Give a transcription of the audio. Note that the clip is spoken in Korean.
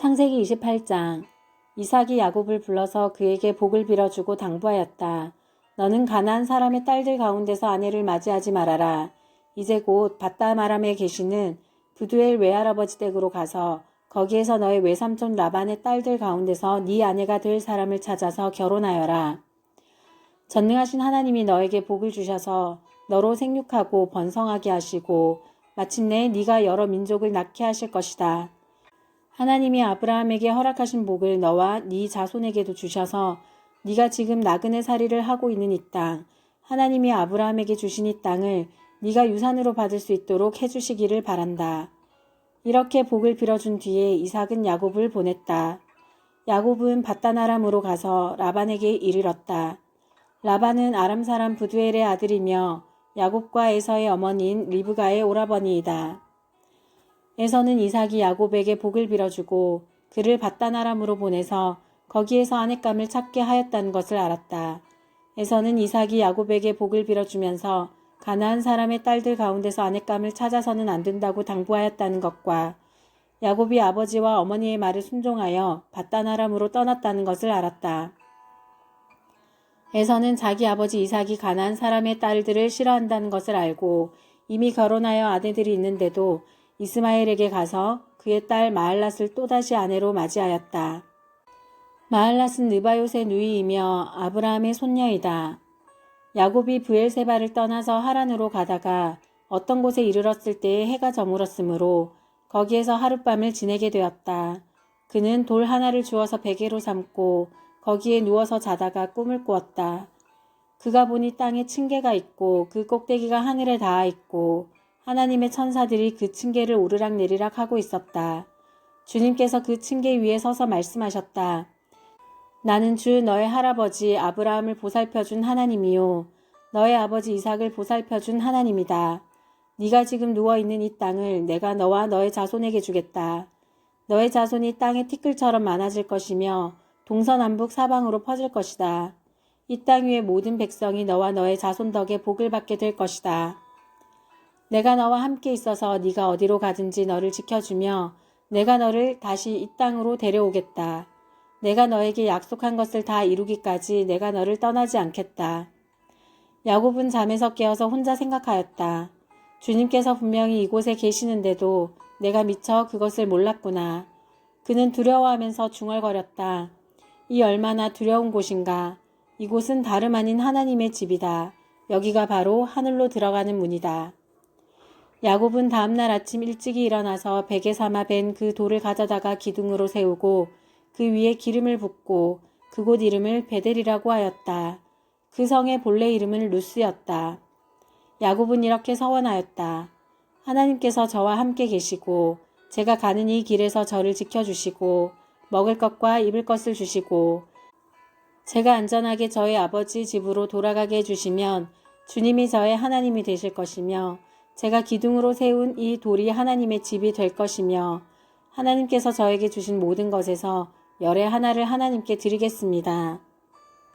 창세기 28장 이삭이 야곱을 불러서 그에게 복을 빌어주고 당부하였다. 너는 가나안 사람의 딸들 가운데서 아내를 맞이하지 말아라. 이제 곧 바다마람에 계시는 부두엘 외할아버지 댁으로 가서 거기에서 너의 외삼촌 라반의 딸들 가운데서 네 아내가 될 사람을 찾아서 결혼하여라. 전능하신 하나님이 너에게 복을 주셔서 너로 생육하고 번성하게 하시고 마침내 네가 여러 민족을 낳게 하실 것이다. 하나님이 아브라함에게 허락하신 복을 너와 네 자손에게도 주셔서 네가 지금 나그네 살이를 하고 있는 이 땅, 하나님이 아브라함에게 주신 이 땅을 네가 유산으로 받을 수 있도록 해주시기를 바란다. 이렇게 복을 빌어준 뒤에 이삭은 야곱을 보냈다. 야곱은 바다나람으로 가서 라반에게 이르렀다. 라반은 아람 사람 부두엘의 아들이며 야곱과 에서의 어머니인 리브가의 오라버니이다. 에서는 이삭이 야곱에게 복을 빌어주고 그를 바다나람으로 보내서 거기에서 아내감을 찾게 하였다는 것을 알았다. 에서는 이삭이 야곱에게 복을 빌어주면서 가나안 사람의 딸들 가운데서 아내감을 찾아서는 안 된다고 당부하였다는 것과 야곱이 아버지와 어머니의 말을 순종하여 바다나람으로 떠났다는 것을 알았다. 에서는 자기 아버지 이삭이 가나안 사람의 딸들을 싫어한다는 것을 알고 이미 결혼하여 아내들이 있는데도 이스마엘에게 가서 그의 딸 마할랏을 또다시 아내로 맞이하였다. 마할랏은 느바요의 누이이며 아브라함의 손녀이다. 야곱이 부엘세바를 떠나서 하란으로 가다가 어떤 곳에 이르렀을 때에 해가 저물었으므로 거기에서 하룻밤을 지내게 되었다. 그는 돌 하나를 주어서 베개로 삼고 거기에 누워서 자다가 꿈을 꾸었다. 그가 보니 땅에 층계가 있고 그 꼭대기가 하늘에 닿아 있고 하나님의 천사들이 그 층계를 오르락 내리락 하고 있었다. 주님께서 그 층계 위에 서서 말씀하셨다. 나는 주 너의 할아버지 아브라함을 보살펴준 하나님이요. 너의 아버지 이삭을 보살펴준 하나님이다. 네가 지금 누워있는 이 땅을 내가 너와 너의 자손에게 주겠다. 너의 자손이 땅의 티끌처럼 많아질 것이며 동서남북 사방으로 퍼질 것이다. 이 땅 위의 모든 백성이 너와 너의 자손 덕에 복을 받게 될 것이다. 내가 너와 함께 있어서 네가 어디로 가든지 너를 지켜주며 내가 너를 다시 이 땅으로 데려오겠다. 내가 너에게 약속한 것을 다 이루기까지 내가 너를 떠나지 않겠다. 야곱은 잠에서 깨어서 혼자 생각하였다. 주님께서 분명히 이곳에 계시는데도 내가 미처 그것을 몰랐구나. 그는 두려워하면서 중얼거렸다. 이 얼마나 두려운 곳인가. 이곳은 다름 아닌 하나님의 집이다. 여기가 바로 하늘로 들어가는 문이다. 야곱은 다음날 아침 일찍이 일어나서 베개 삼아 벤 그 돌을 가져다가 기둥으로 세우고 그 위에 기름을 붓고 그곳 이름을 베델이라고 하였다. 그 성의 본래 이름은 루스였다. 야곱은 이렇게 서원하였다. 하나님께서 저와 함께 계시고 제가 가는 이 길에서 저를 지켜주시고 먹을 것과 입을 것을 주시고 제가 안전하게 저희 아버지 집으로 돌아가게 해주시면 주님이 저의 하나님이 되실 것이며 제가 기둥으로 세운 이 돌이 하나님의 집이 될 것이며 하나님께서 저에게 주신 모든 것에서 열의 하나를 하나님께 드리겠습니다.